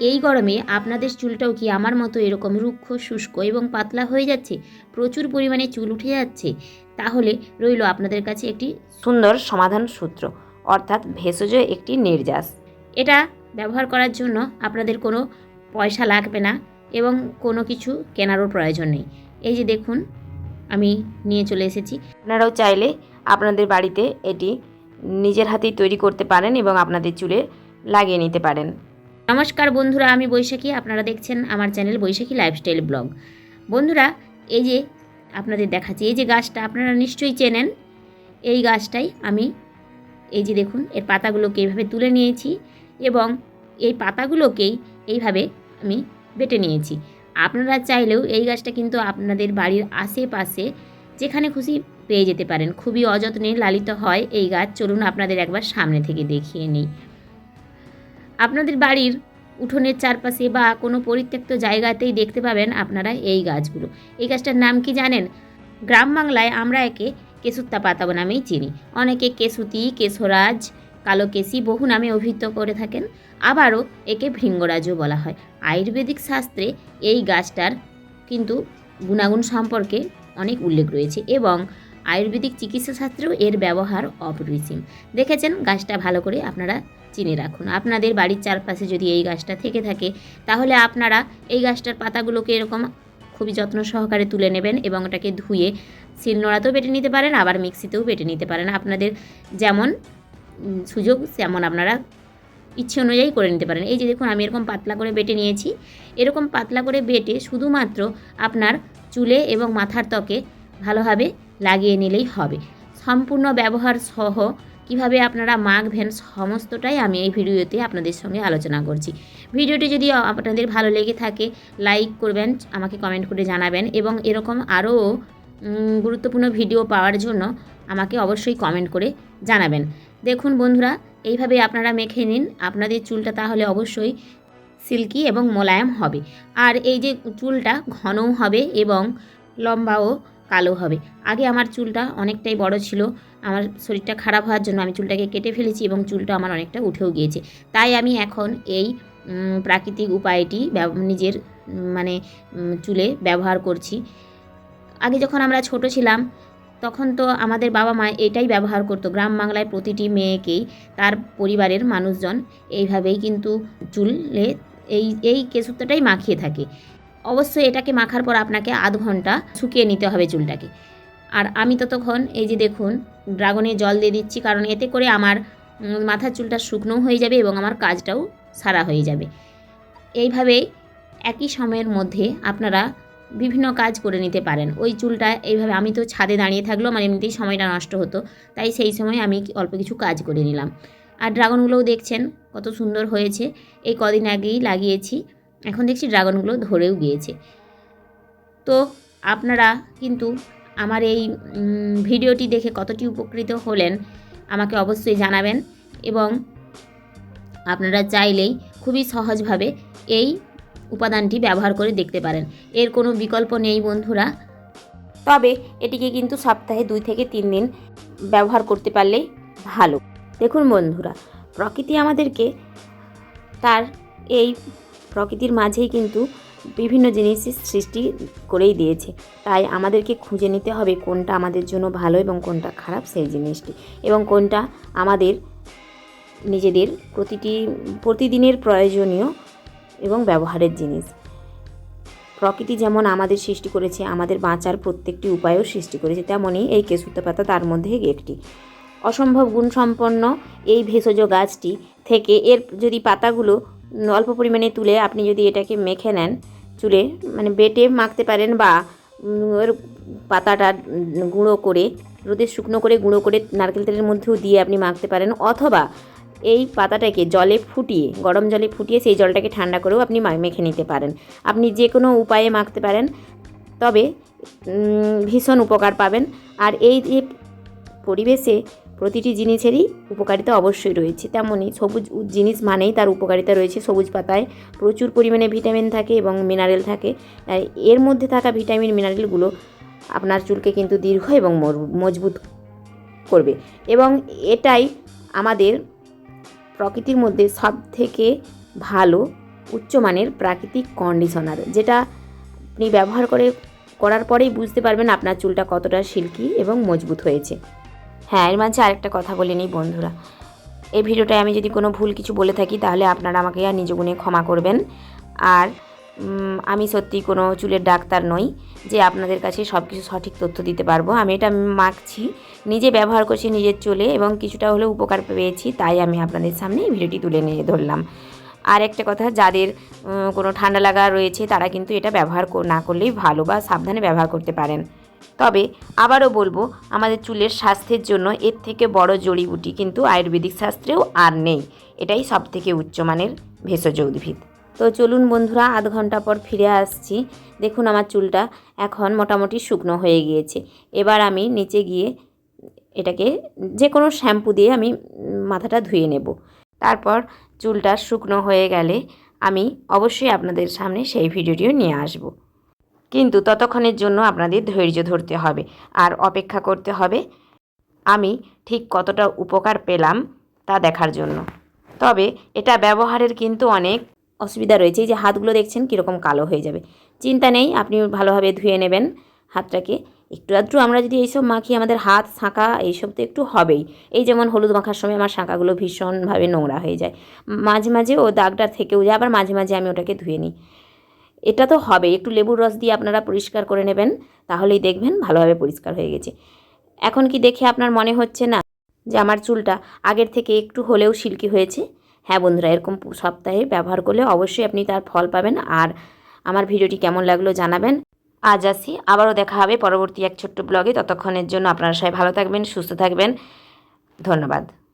এই গরমে আপনাদের চুলটাও কি আমার মতো এরকম রুক্ষ, শুষ্ক এবং পাতলা হয়ে যাচ্ছে? প্রচুর পরিমাণে চুল উঠে যাচ্ছে। তাহলে রইল আপনাদের কাছে একটি সুন্দর সমাধান সূত্র, অর্থাৎ ভেষজ একটি নির্যাস। এটা ব্যবহার করার জন্য আপনাদের কোনো পয়সা লাগবে না এবং কোনো কিছু কেনারও প্রয়োজন নেই। এই যে দেখুন, আমি নিয়ে চলে এসেছি। আপনারাও চাইলে আপনাদের বাড়িতে এটি নিজের হাতেই তৈরি করতে পারেন এবং আপনাদের চুলে লাগিয়ে নিতে পারেন। নমস্কার বন্ধুরা, আমি বৈশাখী। আপনারা দেখছেন আমার চ্যানেল বৈশাখী লাইফস্টাইল ব্লগ বন্ধুরা, এই যে আপনাদের দেখাচ্ছি, এই যে গাছটা, আপনারা নিশ্চয়ই চেনেন। এই গাছটাই আমি, এই যে দেখুন, এর পাতাগুলোকে এইভাবে তুলে নিয়েছি এবং এই পাতাগুলোকেই এইভাবে আমি বেটে নিয়েছি। আপনারা চাইলেও এই গাছটা কিন্তু আপনাদের বাড়ির আশেপাশে যেখানে খুশি পেয়ে যেতে পারেন। খুবই অযত্নে লালিত হয় এই গাছ। চলুন আপনাদের একবার সামনে থেকে দেখিয়ে নিই। আপনাদের বাড়ির উঠোনের চারপাশে বা কোনো পরিত্যক্ত জায়গাতেই দেখতে পাবেন আপনারা এই গাছগুলো। এই গাছটার নাম কি জানেন? গ্রাম বাংলায় আমরা একে কেশুত্তা পাতা নামেই চিনি। অনেকে কেশুতি কেশরাজ কালো কেশি বহু নামে অভিহিত করে থাকেন। আবারও একে ভৃঙ্গরাজও বলা হয়। আয়ুর্বেদিক শাস্ত্রে এই গাছটার কিন্তু গুণাগুণ সম্পর্কে অনেক উল্লেখ রয়েছে এবং আয়ুর্বেদিক চিকিৎসা শাস্ত্রেও এর ব্যবহার অপরিসীম। দেখেছেন গাছটা ভালো করে আপনারা চিনে রাখুন। আপনাদের বাড়ির চারপাশে যদি এই গাছটা থেকে থাকে, তাহলে আপনারা এই গাছটার পাতাগুলোকে এরকম খুবই যত্ন সহকারে তুলে নেবেন এবং ওটাকে ধুয়ে শিলনোড়াতেও বেটে নিতে পারেন, আবার মিক্সিতেও বেটে নিতে পারেন। আপনাদের যেমন সুযোগ তেমন আপনারা ইচ্ছে অনুযায়ী করে নিতে পারেন। এই যে দেখুন, আমি এরকম পাতলা করে বেটে নিয়েছি। এরকম পাতলা করে বেটে শুধুমাত্র আপনার চুলে এবং মাথার ত্বকে ভালোভাবে লাগিয়ে নিলেই হবে। সম্পূর্ণ ব্যবহার সহ কীভাবে আপনারা মাখবেন সমস্তটাই আমি এই ভিডিওতে আপনাদের সঙ্গে আলোচনা করছি। ভিডিওটি যদি আপনাদের ভালো লেগে থাকে, লাইক করবেন, আমাকে কমেন্ট করে জানাবেন এবং এরকম আরও গুরুত্বপূর্ণ ভিডিও পাওয়ার জন্য আমাকে অবশ্যই কমেন্ট করে জানাবেন। দেখুন বন্ধুরা, এইভাবে আপনারা মেখে নিন, আপনাদের চুলটা তাহলে অবশ্যই সিল্কি এবং মোলায়েম হবে। আর এই যে চুলটা ঘনও হবে এবং লম্বাও কালো হবে। আগে আমার চুলটা অনেকটাই বড় ছিল, আমার শরীরটা খারাপ হওয়ার জন্য আমি চুলটাকে কেটে ফেলেছি এবং চুলটা আমার অনেকটা উঠেও গিয়েছে। তাই আমি এখন এই প্রাকৃতিক উপায়টি নিজের মানে চুলে ব্যবহার করছি। আগে যখন আমরা ছোট ছিলাম, তখন তো আমাদের বাবা মা এটাই ব্যবহার করতো। গ্রাম বাংলায় প্রতিটি মেয়েকেই তার পরিবারের মানুষজন এইভাবেই কিন্তু চুলে এই এই কেশুত্তাটাই মাখিয়ে থাকে। অবশ্যই এটাকে মাখার পর আপনাকে আধ ঘণ্টা শুকিয়ে নিতে হবে চুলটাকে। আর আমি ততক্ষণ এই যে দেখুন, ড্রাগনে জল দিয়ে দিচ্ছি, কারণ এতে করে আমার মাথার চুলটা শুকনো হয়ে যাবে এবং আমার কাজটাও সারা হয়ে যাবে। এইভাবেই একই সময়ের মধ্যে আপনারা বিভিন্ন কাজ করে নিতে পারেন। ওই চুলটা এইভাবে, আমি তো ছাদে দাঁড়িয়ে থাকলেও আমার এমনিতেই সময়টা নষ্ট হতো, তাই সেই সময় আমি অল্প কিছু কাজ করে নিলাম। আর ড্রাগনগুলোও দেখছেন কত সুন্দর হয়েছে। এই কদিন আগেই লাগিয়েছি এখন দেখছি ড্রাগনগুলো ধরেও গিয়েছে। তো আপনারা কিন্তু আমার এই ভিডিওটি দেখে কতটি উপকৃত হলেন আমাকে অবশ্যই জানাবেন এবং আপনারা চাইলেই খুবই সহজভাবে এই উপাদানটি ব্যবহার করে দেখতে পারেন। এর কোনো বিকল্প নেই বন্ধুরা। তবে এটিকে কিন্তু সপ্তাহে দুই থেকে তিন দিন ব্যবহার করতে পারলেই ভালো। দেখুন বন্ধুরা, প্রকৃতি আমাদেরকে তার এই প্রকৃতির মাঝেই কিন্তু বিভিন্ন জিনিসের সৃষ্টি করেই দিয়েছে। তাই আমাদেরকে খুঁজে নিতে হবে কোনটা আমাদের জন্য ভালো এবং কোনটা খারাপ সেই জিনিসটি। এবং কোনটা আমাদের নিজেদের প্রতিটি, প্রতিদিনের প্রয়োজনীয় এবং ব্যবহারের জিনিস। প্রকৃতি যেমন আমাদের সৃষ্টি করেছে, আমাদের বাঁচার প্রত্যেকটি উপায়ও সৃষ্টি করেছে, তেমনই এই কেশুত্তা পাতা তার মধ্যে একটি। অসম্ভব গুণসম্পন্ন এই ভেষজ গাছটি থেকে এর যদি পাতাগুলো অল্প পরিমাণে তুলে আপনি যদি এটাকে মেখে নেন চুলে মানে বেটে মাখতে পারেন বা ওর পাতাটা গুঁড়ো করে রোদে শুকনো করে গুঁড়ো করে নারকেল তেলের মধ্যেও দিয়ে আপনি মাখতে পারেন অথবা এই পাতাটাকে জলে ফুটিয়ে, গরম জলে ফুটিয়ে সেই জলটাকে ঠান্ডা করেও আপনি মেখে নিতে পারেন। আপনি যে কোনো উপায়ে মাখতে পারেন, তবে ভীষণ উপকার পাবেন। আর এই যে পরিবেশে প্রতিটি জিনিসেরই উপকারিতা অবশ্যই রয়েছে। তেমনই সবুজ জিনিস মানেই তার উপকারিতা রয়েছে। সবুজ পাতায় প্রচুর পরিমাণে ভিটামিন থাকে এবং মিনারেল থাকে। এর মধ্যে থাকা ভিটামিন মিনারেলগুলো আপনার চুলকে কিন্তু দীর্ঘ এবং মজবুত করবে। এবং এটাই আমাদের প্রকৃতির মধ্যে সব থেকে ভালো উচ্চমানের প্রাকৃতিক কন্ডিশনার যেটা আপনি ব্যবহার করে, করার পরেই বুঝতে পারবেন আপনার চুলটা কতটা সিল্কি এবং মজবুত হয়েছে। হ্যাঁ এর মাঝে আরেকটা কথা বলে নিই বন্ধুরা। এই ভিডিওটায় আমি যদি কোনো ভুল কিছু বলে থাকি, তাহলে আপনারা আমাকে আর নিজ গুণে ক্ষমা করবেন। আর আমি সত্যি কোনো চুলের ডাক্তার নই যে আপনাদের কাছে সব কিছু সঠিক তথ্য দিতে পারব। আমি এটা মাখছি, নিজে ব্যবহার করছি নিজের চুলে এবং কিছুটা হলেও উপকার পেয়েছি, তাই আমি আপনাদের সামনে এই ভিডিওটি তুলে নিয়ে ধরলাম। আর একটা কথা, যাদের কোনো ঠান্ডা লাগা রয়েছে, তারা কিন্তু এটা ব্যবহার না করলেই ভালো বা সাবধানে ব্যবহার করতে পারেন। তবে আবারও বলব, আমাদের চুলের স্বাস্থ্যের জন্য এর থেকে বড় জড়িবুটি কিন্তু আয়ুর্বেদিক শাস্ত্রেও আর নেই। এটাই সব থেকে উচ্চমানের ভেষজ উদ্ভিদ। তো চলুন বন্ধুরা, আধ ঘণ্টা পর ফিরে আসছি। দেখুন আমার চুলটা এখন মোটামুটি শুকনো হয়ে গিয়েছে। এবার আমি নিচে গিয়ে এটাকে যে কোনো শ্যাম্পু দিয়ে আমি মাথাটা ধুয়ে নেব। তারপর চুলটা শুকনো হয়ে গেলে আমি অবশ্যই আপনাদের সামনে সেই ভিডিওটিও নিয়ে আসব। কিন্তু ততক্ষণের জন্য আপনাদের ধৈর্য ধরতে হবে। আর অপেক্ষা করতে হবে, আমি ঠিক কতটা উপকার পেলাম তা দেখার জন্য। তবে এটা ব্যবহারের কিন্তু অনেক অসুবিধা রয়েছে। যে হাতগুলো দেখছেন কীরকম কালো হয়ে যাবে। চিন্তা নেই আপনি ভালোভাবে ধুয়ে নেবেন হাতটাকে। একটু আধটু আমরা যদি এইসব মাখি, আমাদের হাত শাঁকা এইসব তো একটু হবেই। এই যেমন হলুদ মাখার সময় আমার শাঁকাগুলো ভীষণভাবে নোংরা হয়ে যায়। মাঝে মাঝে ও দাগটা থেকেও যায়, আবার মাঝে মাঝে আমি ওটাকে ধুয়ে নিই। এটা তো হবে, একটু লেবুর রস দিয়ে আপনারা পরিষ্কার করে নেবেন, তাহলেই দেখবেন ভালোভাবে পরিষ্কার হয়ে গেছে। এখন কি দেখে আপনার মনে হচ্ছে না যে আমার চুলটা আগের থেকে একটু হলেও সিল্কি হয়েছে? হ্যাঁ বন্ধুরা, এরকম সপ্তাহে ব্যবহার করলে অবশ্যই আপনি তার ফল পাবেন আর আমার ভিডিওটি কেমন লাগল জানাবেন। আজ আসি, আবারও দেখা হবে পরবর্তী এক ছোট্ট ব্লগে, ততক্ষণের জন্য আপনারা সবাই ভালো থাকবেন, সুস্থ থাকবেন, ধন্যবাদ।